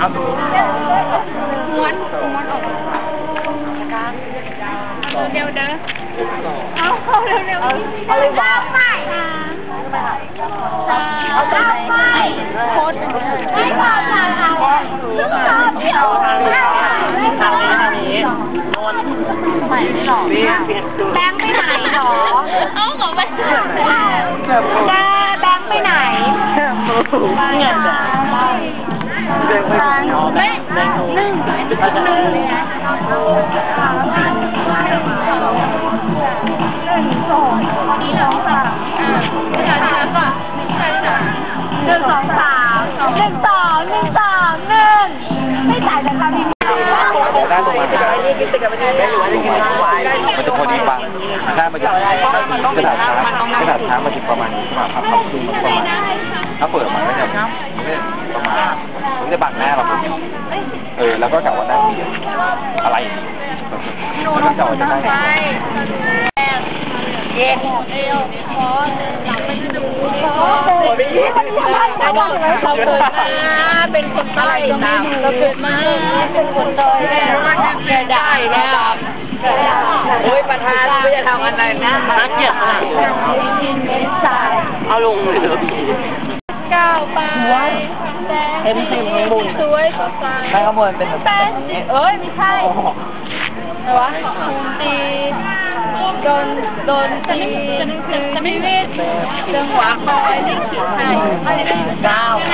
ม้วนม้วนออกเร็วเด้อเอาเข้าเร็วเร็วเอาเลยว่าไปเอาไปโคตรไม่พอใจเอาไม่ออกทางนี้ทางนี้ทางนี้โน่นใส่ไม่หรอกนี่เปลี่ยนดูแบงค์ไปไหนหรอเอาของไปแกแบงค์ไปไหนเนี่ยเดินไปเอาไม่เดินหนึ่งหนึ่งสองนี่สองสามอ่าเดี๋ยวก่อนใช่จ้ะหนึ่งสองสามหนึ่งสองหนึ่งสองหนึ่งไม่จ่ายแต่คำนี้ได้ตรงมาไม่อยู่ว่าจะกินวายมันจะพอดีฟังถ้มันจะกระดาษช้ากระดาษช้ามันจะประมาณนี้ประมาณพับพับคือมันประมาณถ้าเปิดออกมาก็จะประมาณ มันจะบังหน้าเราเออ แล้วก็กะว่านั่งเบียดอะไรแล้วก็กะว่าจะนั่งเย็นเอวคอหลังเป็นดูคอเป็นเราบอกเลยเราเกิดมาเป็นคนใต้นะเราเกิดมาเป็นคนดอยแล้วแกได้แล้วโอ้ยประธานไม่จะทำอะไรนะนักเกียรติมากเอาลงเลยเหรอก้าวไป เต็มเต็มข้างบนสวยสดใสข้างบนเป็นแฟนเอ้ยไม่ใช่อะไรวะตีโดนโดนตีคือชีวิตจังหวะคอยลิขิตให้ก้าวไป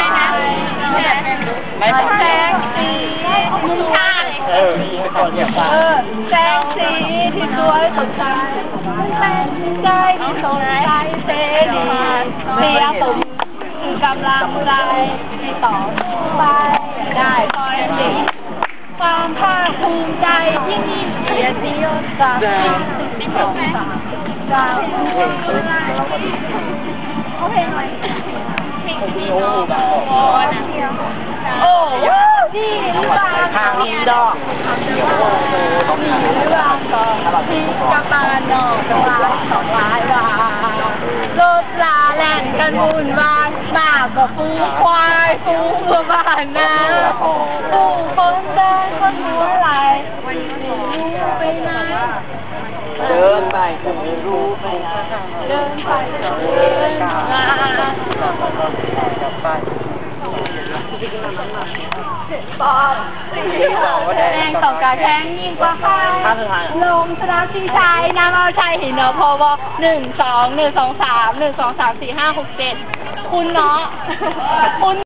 ไม่แสงสีมุมข้างเออมีก่อนอย่าฟังเออแสงสีที่สวยสดใสเป็นใจที่สดใสเสรีเสียผมคือ กำลังใจให้ต่อไปได้คอยดีความภาคภูมิใจที่มีเกียรติยศจากที่สองสามจากเขาเพลงหน่อยเพลงที่น้องโอ้โอ้ดีหรือเปล่าทางนี้ดอกเดียวโอ้โหต้องดีทำหรือเปล่าที่กำลังดอกกำลังสองลายวารถลาแล่นกันวุ่นวายากกว่าฟูควายฟูเพื่อบ้านนาผู้คนเดินคนหัวไหลไม่รู้ไปไหนเดินไปก็ไม่รู้ไปไหนเดินไปเดินมาไปปอบแดงสองกาแทงยิ่งกว่าใครลงสนามชิงชัยน้ำเอาชัยหินเนาะพอวหนึ่งสองหนึ่งสองสามหนึ่งสองสามสี่ห้าหกเจ็ด คุณเนาะคุณ